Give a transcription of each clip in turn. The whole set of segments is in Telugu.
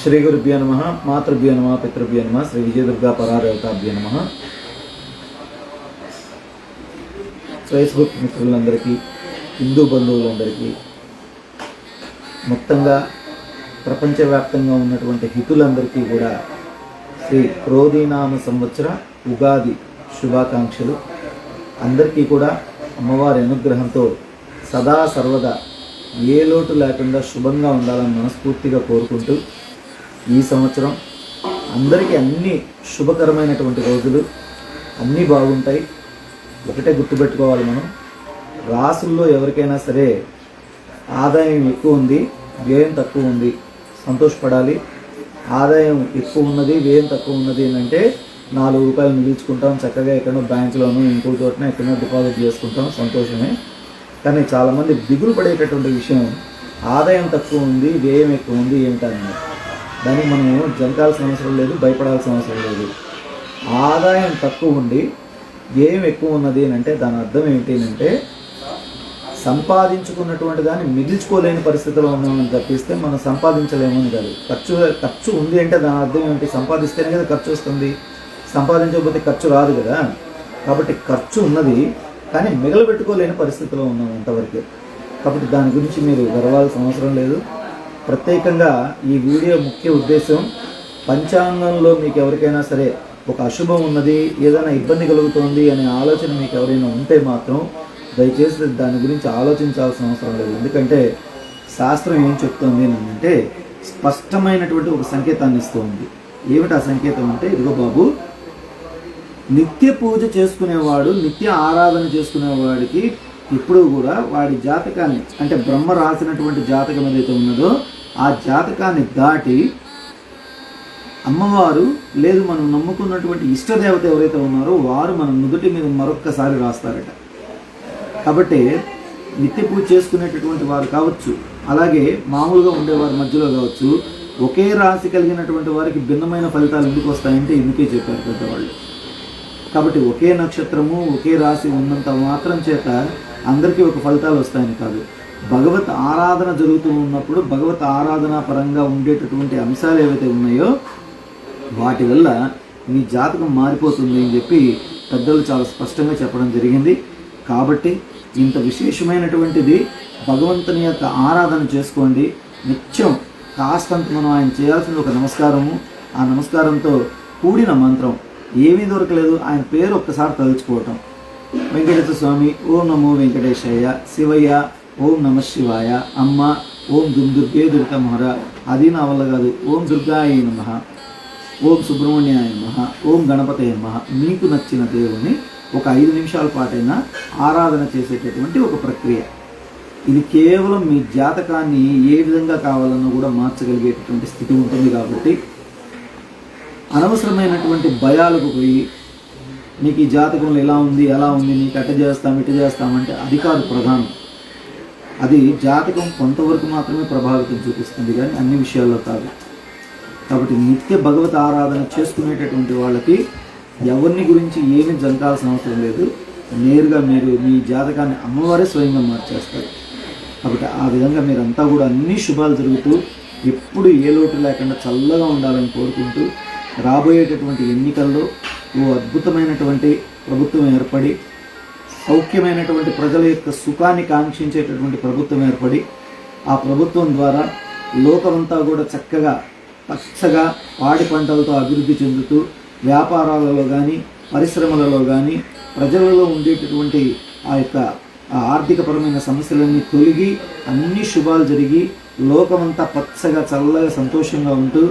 శ్రీ గురుభ్యో నమ మాతృభ్యో నమ పితృభ్యో నమ శ్రీ విజయదుర్గా పరాదేవతాభ్యో నమ. ఫేస్బుక్ మిత్రులందరికీ హిందూ బంధువులందరికీ మొత్తంగా ప్రపంచవ్యాప్తంగా ఉన్నటువంటి హితులందరికీ కూడా శ్రీ క్రోధీనామ సంవత్సర ఉగాది శుభాకాంక్షలు. అందరికీ కూడా అమ్మవారి అనుగ్రహంతో సదా సర్వదా ఏ లోటు లేకుండా శుభంగా ఉండాలని మనస్ఫూర్తిగా కోరుకుంటూ ఈ సంవత్సరం అందరికీ అన్ని శుభకరమైనటువంటి రోజులు అన్నీ బాగుంటాయి. ఒకటే గుర్తుపెట్టుకోవాలి మనం. రాసుల్లో ఎవరికైనా సరే ఆదాయం ఎక్కువ ఉంది వ్యయం తక్కువ ఉంది సంతోషపడాలి. ఆదాయం ఎక్కువ ఉన్నది వ్యయం తక్కువ ఉన్నది ఏంటంటే నాలుగు రూపాయలు మిగిల్చుకుంటాం చక్కగా ఎక్కడో బ్యాంకులోనూ ఇంకో చోటన ఎక్కడో డిపాజిట్ చేసుకుంటాం సంతోషమే. కానీ చాలామంది దిగులు పడేటటువంటి విషయం ఆదాయం తక్కువ ఉంది వ్యయం ఎక్కువ ఉంది ఏమిటని దానికి మనము జంకాల్సిన అవసరం లేదు భయపడాల్సిన అవసరం లేదు. ఆదాయం తక్కువ ఉండి ఏం ఎక్కువ ఉన్నది అని అంటే దాని అర్థం ఏంటి అంటే సంపాదించుకున్నటువంటి దాన్ని మిగిల్చుకోలేని పరిస్థితిలో ఉన్నామని తప్పిస్తే మనం సంపాదించలేమని కాదు. ఖర్చు ఖర్చు ఉంది అంటే దాని అర్థం ఏంటి సంపాదిస్తేనే కదా ఖర్చు వస్తుంది. సంపాదించకపోతే ఖర్చు రాదు కదా. కాబట్టి ఖర్చు ఉన్నది కానీ మిగలబెట్టుకోలేని పరిస్థితిలో ఉన్నాం అంతవరకు కాబట్టి దాని గురించి మీరు గర్వాల్సిన అవసరం లేదు. ప్రత్యేకంగా ఈ వీడియో ముఖ్య ఉద్దేశం పంచాంగంలో మీకు ఎవరికైనా సరే ఒక అశుభం ఉన్నది ఏదైనా ఇబ్బంది కలుగుతోంది అనే ఆలోచన మీకు ఎవరైనా ఉంటే మాత్రం దయచేసి దాని గురించి ఆలోచించాల్సిన అవసరం లేదు. ఎందుకంటే శాస్త్రం ఏం చెప్తోంది అని అంటే స్పష్టమైనటువంటి ఒక సంకేతాన్ని ఇస్తుంది. ఏమిటి ఆ సంకేతం అంటే ఇదిగో బాబు నిత్య పూజ చేసుకునేవాడు నిత్య ఆరాధన చేసుకునేవాడికి ఇప్పుడు కూడా వాడి జాతకాన్ని అంటే బ్రహ్మ రాసినటువంటి జాతకం ఏదైతే ఉన్నదో ఆ జాతకాన్ని దాటి అమ్మవారు లేదు మనం నమ్ముకున్నటువంటి ఇష్టదేవత ఎవరైతే ఉన్నారో వారు మన నుదుటి మీద మరొక్కసారి రాస్తారట. కాబట్టి నిత్య పూజ చేసుకునేటటువంటి వారు కావచ్చు అలాగే మామూలుగా ఉండేవారి మధ్యలో కావచ్చు ఒకే రాశి కలిగినటువంటి వారికి భిన్నమైన ఫలితాలు ఎందుకు వస్తాయంటే ఎందుకే చెప్పారు పెద్దవాళ్ళు. కాబట్టి ఒకే నక్షత్రము ఒకే రాశి ఉన్నంత మాత్రం చేత అందరికీ ఒక ఫలితాలు వస్తాయని కాదు. భగవత్ ఆరాధన జరుగుతూ ఉన్నప్పుడు భగవత్ ఆరాధన పరంగా ఉండేటటువంటి అంశాలు ఏవైతే ఉన్నాయో వాటి వల్ల మీ జాతకం మారిపోతుంది అని చెప్పి పెద్దలు చాలా స్పష్టంగా చెప్పడం జరిగింది. కాబట్టి ఇంత విశేషమైనటువంటిది భగవంతుని యొక్క ఆరాధన చేసుకోండి. నిత్యం కాస్తంత మనం ఆయన చేయాల్సిన ఒక నమస్కారము. ఆ నమస్కారంతో కూడిన మంత్రం ఏమీ దొరకలేదు. ఆయన పేరు ఒక్కసారి తలుచుకోవటం. వెంకటేశ్వర స్వామి ఓం నమో వెంకటేశయ్య శివయ్య ఓం నమ శివాయ అమ్మ ఓం దుమ్ దుర్గే దుర్గమహర అది నా వల్ల కాదు. ఓం దుర్గాయ నమ ఓం సుబ్రహ్మణ్యాయ నమ ఓం గణపతయ నమ. మీకు నచ్చిన దేవుణ్ణి ఒక ఐదు నిమిషాల పాటైనా ఆరాధన చేసేటటువంటి ఒక ప్రక్రియ. ఇది కేవలం మీ జాతకాన్ని ఏ విధంగా కావాలన్నా కూడా మార్చగలిగేటటువంటి స్థితి ఉంటుంది కాబట్టి అనవసరమైనటువంటి భయాలకు పోయి నీకు ఈ జాతకంలో ఎలా ఉంది ఎలా ఉంది నీకు అట్ట చేస్తాం ఇట్ట చేస్తామంటే అది కాదు ప్రధానం. అది జాతకం కొంతవరకు మాత్రమే ప్రభావితం చూపిస్తుంది కానీ అన్ని విషయాల్లో కాదు. కాబట్టి నిత్య భగవత్ ఆరాధన చేసుకునేటటువంటి వాళ్ళకి ఎవరిని గురించి ఏమీ జంకాల్సిన అవసరం లేదు. నేరుగా మీరు మీ జాతకాన్ని అమ్మవారే స్వయంగా మార్చేస్తారు. కాబట్టి ఆ విధంగా మీరంతా కూడా అన్ని శుభాలు జరుగుతూ ఎప్పుడు ఏ లోటు లేకుండా చల్లగా ఉండాలని కోరుకుంటూ రాబోయేటటువంటి ఎన్నికల్లో ఓ అద్భుతమైనటువంటి ప్రభుత్వం ఏర్పడి సౌఖ్యమైనటువంటి ప్రజల యొక్క సుఖాన్ని కాంక్షించేటటువంటి ప్రభుత్వం ఏర్పడి ఆ ప్రభుత్వం ద్వారా లోకమంతా కూడా చక్కగా పచ్చగా పాడి పంటలతో అభివృద్ధి చెందుతూ వ్యాపారాలలో కానీ పరిశ్రమలలో కానీ ప్రజలలో ఉండేటటువంటి ఆ యొక్క ఆర్థికపరమైన సమస్యలన్నీ తొలగి అన్ని శుభాలు జరిగి లోకమంతా పచ్చగా చల్లగా సంతోషంగా ఉంటూ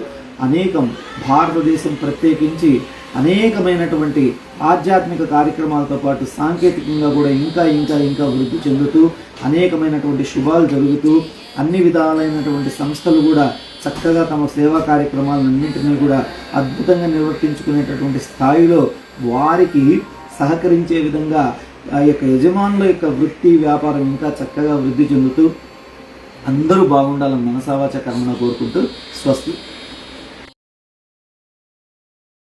అనేకం భారతదేశం ప్రత్యేకించి అనేకమైనటువంటి ఆధ్యాత్మిక కార్యక్రమాలతో పాటు సాంకేతికంగా కూడా ఇంకా ఇంకా ఇంకా వృద్ధి చెందుతూ అనేకమైనటువంటి శుభాలు జరుగుతూ అన్ని విధాలైనటువంటి సంస్థలు కూడా చక్కగా తమ సేవా కార్యక్రమాలన్నింటినీ కూడా అద్భుతంగా నిర్వర్తించుకునేటటువంటి స్థాయిలో వారికి సహకరించే విధంగా ఆ యొక్క యజమానుల యొక్క వృత్తి వ్యాపారం ఇంకా చక్కగా వృద్ధి చెందుతూ అందరూ బాగుండాలని మనసావాచ కర్మను కోరుకుంటూ స్వస్తి.